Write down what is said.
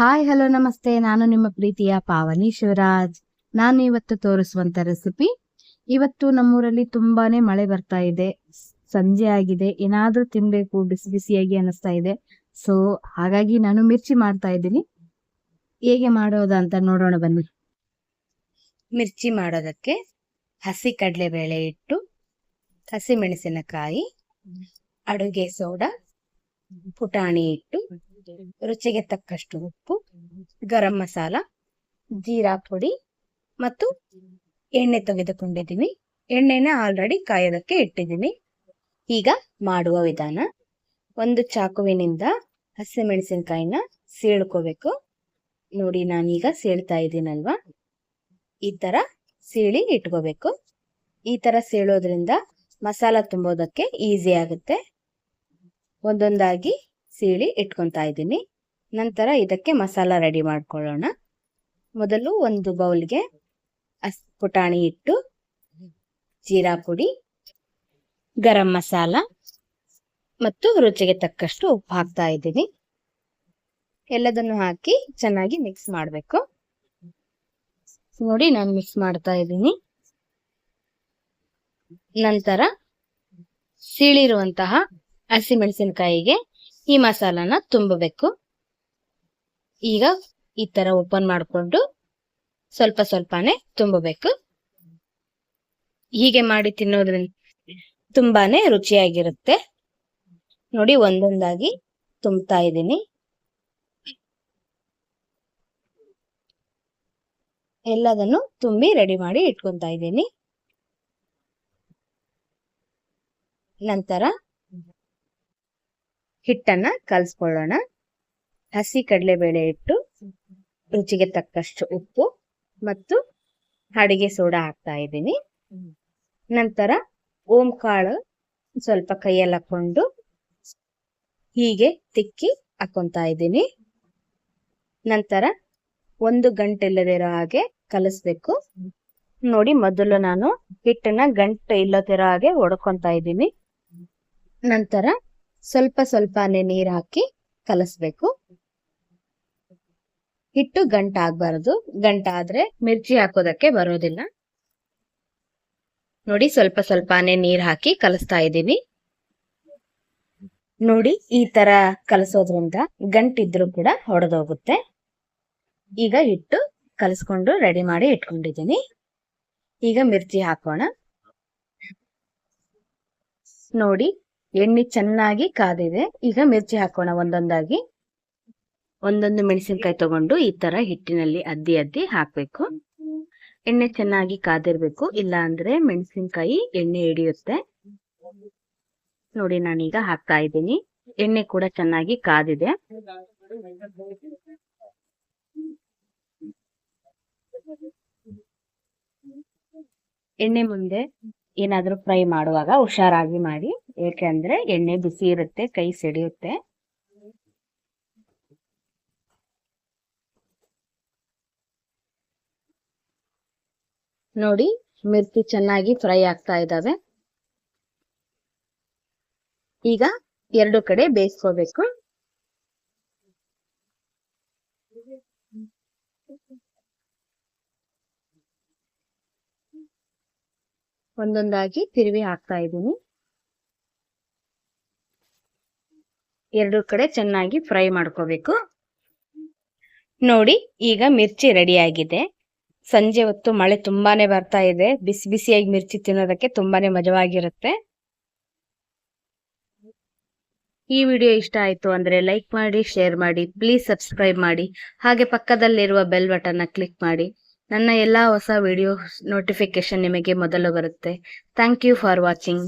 Hi, hello, ನಮಸ್ತೆ. ನಾನು ನಿಮ್ಮ ಪ್ರೀತಿಯ ಪಾವನಿ ಶಿವರಾಜ್. ನಾನು ಇವತ್ತು ತೋರಿಸುವಂತ ರೆಸಿಪಿ ಇವತ್ತು ನಮ್ಮೂರಲ್ಲಿ ತುಂಬಾನೇ ಮಳೆ ಬರ್ತಾ ಇದೆ. ಸಂಜೆ ಆಗಿದೆ. ಏನಾದ್ರೂ ತಿನ್ಬೇಕು, ಬಿಸಿ ಬಿಸಿಯಾಗಿ ಅನಿಸ್ತಾ ಇದೆ. ಸೊ ಹಾಗಾಗಿ ನಾನು ಮಿರ್ಚಿ ಮಾಡ್ತಾ ಇದ್ದೀನಿ. ಹೇಗೆ ಮಾಡೋದು ಅಂತ ನೋಡೋಣ, ಬನ್ನಿ. ಮಿರ್ಚಿ ಮಾಡೋದಕ್ಕೆ ಹಸಿ ಕಡಲೆಬೇಳೆ ಇಟ್ಟು ಹಸಿ ಮೆಣಸಿನಕಾಯಿ, ಅಡುಗೆ ಸೋಡಾ, ಪುಟಾಣಿ ಇಟ್ಟು ರುಚಿಗೆ ತಕ್ಕಷ್ಟು ಉಪ್ಪು, ಗರಂ ಮಸಾಲ, ಜೀರಾ ಪುಡಿ ಮತ್ತು ಎಣ್ಣೆ ತೆಗೆದುಕೊಂಡಿದ್ದೀನಿ ಎಣ್ಣೆನ ಆಲ್ರೆಡಿ ಕಾಯೋದಕ್ಕೆ ಇಟ್ಟಿದ್ದೀನಿ ಈಗ ಮಾಡುವ ವಿಧಾನ, ಒಂದು ಚಾಕುವಿನಿಂದ ಹಸಿಮೆಣಸಿನಕಾಯಿನ ಸೀಳ್ಕೋಬೇಕು. ನೋಡಿ, ನಾನೀಗ ಸೀಳ್ತಾ ಇದ್ದೀನಲ್ವಾ? ಈ ತರ ಸೀಳಿ ಇಟ್ಕೋಬೇಕು. ಈ ತರ ಸೀಳೋದ್ರಿಂದ ಮಸಾಲ ತುಂಬೋದಕ್ಕೆ ಈಸಿ ಆಗುತ್ತೆ. ಒಂದೊಂದಾಗಿ ಸೀಳಿ ಇಟ್ಕೊತಾ ಇದ್ದೀನಿ. ನಂತರ ಇದಕ್ಕೆ ಮಸಾಲ ರೆಡಿ ಮಾಡ್ಕೊಳ್ಳೋಣ. ಮೊದಲು ಒಂದು ಬೌಲ್ಗೆ ಅಸ್, ಪುಟಾಣಿ ಇಟ್ಟು ಜೀರಾ ಪುಡಿ, ಗರಂ ಮಸಾಲ ಮತ್ತು ರುಚಿಗೆ ತಕ್ಕಷ್ಟು ಉಪ್ಪು ಹಾಕ್ತಾ ಇದ್ದೀನಿ. ಎಲ್ಲದನ್ನು ಹಾಕಿ ಚೆನ್ನಾಗಿ ಮಿಕ್ಸ್ ಮಾಡಬೇಕು. ನೋಡಿ ನಾನು ಮಿಕ್ಸ್ ಮಾಡ್ತಾ ಇದ್ದೀನಿ. ನಂತರ ಸೀಳಿರುವಂತಹ ಹಸಿಮೆಣಸಿನಕಾಯಿಗೆ ಈ ಮಸಾಲಾನ ತುಂಬಬೇಕು. ಈಗ ಈ ತರ ಓಪನ್ ಮಾಡಿಕೊಂಡು ಸ್ವಲ್ಪ ಸ್ವಲ್ಪನೇ ತುಂಬಬೇಕು. ಹೀಗೆ ಮಾಡಿ ತಿನ್ನೋದ್ರಿಂದ ತುಂಬಾನೇ ರುಚಿಯಾಗಿರುತ್ತೆ. ನೋಡಿ ಒಂದೊಂದಾಗಿ ತುಂಬ್ತಾ ಇದ್ದೀನಿ. ಎಲ್ಲದನ್ನು ತುಂಬಿ ರೆಡಿ ಮಾಡಿ ಇಟ್ಕೊಂತ ಇದ್ದೀನಿ. ನಂತರ ಹಿಟ್ಟನ್ನ ಕಲ್ಸ್ಕೊಳ್ಳೋಣ. ಹಸಿ ಕಡಲೆಬೇಳೆ ಇಟ್ಟು ರುಚಿಗೆ ತಕ್ಕಷ್ಟು ಉಪ್ಪು ಮತ್ತು ಅಡಿಗೆ ಸೋಡಾ ಹಾಕ್ತಾ ಇದ್ದೀನಿ. ನಂತರ ಓಂ ಕಾಳು ಸ್ವಲ್ಪ ಕೈಯಲ್ಲಿ ಹಾಕೊಂಡು ಹೀಗೆ ತಿಕ್ಕಿ ಹಾಕೊಂತಾ ಇದ್ದೀನಿ. ನಂತರ ಒಂದು ಗಂಟೆ ಇಲ್ಲದಿರೋ ಹಾಗೆ ಕಲಿಸ್ಬೇಕು. ನೋಡಿ ಮೊದಲು ನಾನು ಹಿಟ್ಟನ್ನ ಗಂಟೆ ಇಲ್ಲದಿರೋ ಹಾಗೆ ಒಡ್ಕೊತಾ ಇದ್ದೀನಿ. ನಂತರ ಸ್ವಲ್ಪ ಸ್ವಲ್ಪನೇ ನೀರ್ ಹಾಕಿ ಕಲಸ್ಬೇಕು. ಹಿಟ್ಟು ಗಂಟ ಆಗ್ಬಾರದು. ಗಂಟ ಆದ್ರೆ ಮಿರ್ಚಿ ಹಾಕೋದಕ್ಕೆ ಬರೋದಿಲ್ಲ. ನೋಡಿ ಸ್ವಲ್ಪ ಸ್ವಲ್ಪನೇ ನೀರ್ ಹಾಕಿ ಕಲಸ್ತಾ ಇದ್ದೀವಿ. ನೋಡಿ ಈ ತರ ಕಲಸೋದ್ರಿಂದ ಗಂಟಿದ್ರು ಕೂಡ ಹೊಡೆದೋಗುತ್ತೆ ಈಗ ಹಿಟ್ಟು ಕಲಸ್ಕೊಂಡು ರೆಡಿ ಮಾಡಿ ಇಟ್ಕೊಂಡಿದ್ದೀನಿ. ಈಗ ಮಿರ್ಚಿ ಹಾಕೋಣ. ನೋಡಿ ಎಣ್ಣೆ ಚೆನ್ನಾಗಿ ಕಾದಿದೆ. ಈಗ ಮಿರ್ಚಿ ಹಾಕೋಣ ಒಂದೊಂದಾಗಿ. ಒಂದೊಂದು ಮೆಣಸಿನ್ಕಾಯಿ ತಗೊಂಡು ಈ ತರ ಹಿಟ್ಟಿನಲ್ಲಿ ಅದ್ದಿ ಅದ್ದಿ ಹಾಕ್ಬೇಕು. ಎಣ್ಣೆ ಚೆನ್ನಾಗಿ ಕಾದಿರ್ಬೇಕು. ಇಲ್ಲ ಅಂದ್ರೆ ಮೆಣಸಿನ್ಕಾಯಿ ಎಣ್ಣೆ ಹಿಡಿಯುತ್ತೆ. ನೋಡಿ, ನಾನೀಗ ಹಾಕ್ತಾ ಇದ್ದೀನಿ. ಎಣ್ಣೆ ಕೂಡ ಚೆನ್ನಾಗಿ ಕಾದಿದೆ. ಎಣ್ಣೆ ಮುಂದೆ ಏನಾದ್ರೂ ಫ್ರೈ ಮಾಡುವಾಗ ಹುಷಾರಾಗಿ ಮಾಡಿ. ಏಕೆಂದ್ರೆ ಎಣ್ಣೆ ಬಿಸಿ ಇರುತ್ತೆ, ಕೈ ಸಿಡಿಯುತ್ತೆ ನೋಡಿ, ಮಿರ್ಚಿ ಚೆನ್ನಾಗಿ ಫ್ರೈ ಆಗ್ತಾ ಇದಾವೆ ಈಗ ಎರಡು ಕಡೆ ಬೇಯಿಸ್ಕೋಬೇಕು. ಒಂದೊಂದಾಗಿ ತಿರುವಿ ಹಾಕ್ತಾ ಇದ್ದೀನಿ. ಎರಡು ಕಡೆ ಚೆನ್ನಾಗಿ ಫ್ರೈ ಮಾಡ್ಕೋಬೇಕು. ನೋಡಿ, ಈಗ ಮಿರ್ಚಿ ರೆಡಿ ಆಗಿದೆ. ಸಂಜೆ ಹೊತ್ತು ಮಳೆ ತುಂಬಾನೇ ಬರ್ತಾ ಇದೆ. ಬಿಸಿ ಬಿಸಿಯಾಗಿ ಮಿರ್ಚಿ ತಿನ್ನೋದಕ್ಕೆ ತುಂಬಾನೇ ಮಜವಾಗಿರುತ್ತೆ. ಈ ವಿಡಿಯೋ ಇಷ್ಟ ಆಯ್ತು ಅಂದ್ರೆ ಲೈಕ್ ಮಾಡಿ, ಶೇರ್ ಮಾಡಿ, ಪ್ಲೀಸ್ ಸಬ್ಸ್ಕ್ರೈಬ್ ಮಾಡಿ. ಹಾಗೆ ಪಕ್ಕದಲ್ಲಿರುವ ಬೆಲ್ ಬಟನ್ ಕ್ಲಿಕ್ ಮಾಡಿ. ನನ್ನ ಎಲ್ಲಾ ಹೊಸ ವಿಡಿಯೋ ನೋಟಿಫಿಕೇಶನ್ ನಿಮಗೆ ಮೊದಲು ಬರುತ್ತೆ. Thank you for watching